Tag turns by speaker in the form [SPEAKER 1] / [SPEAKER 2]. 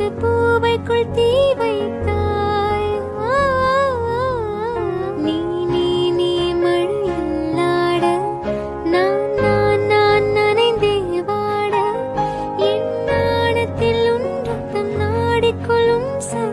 [SPEAKER 1] வைத்து பூவைக்குள் தீ வைத்தாய். நீ நீ நீ மழையில்லாட நான் நான் நான் நனைந்தே வாட. என் நாணத்தில் உன் ரத்தம் நாடிக்கொள்ளும் சரி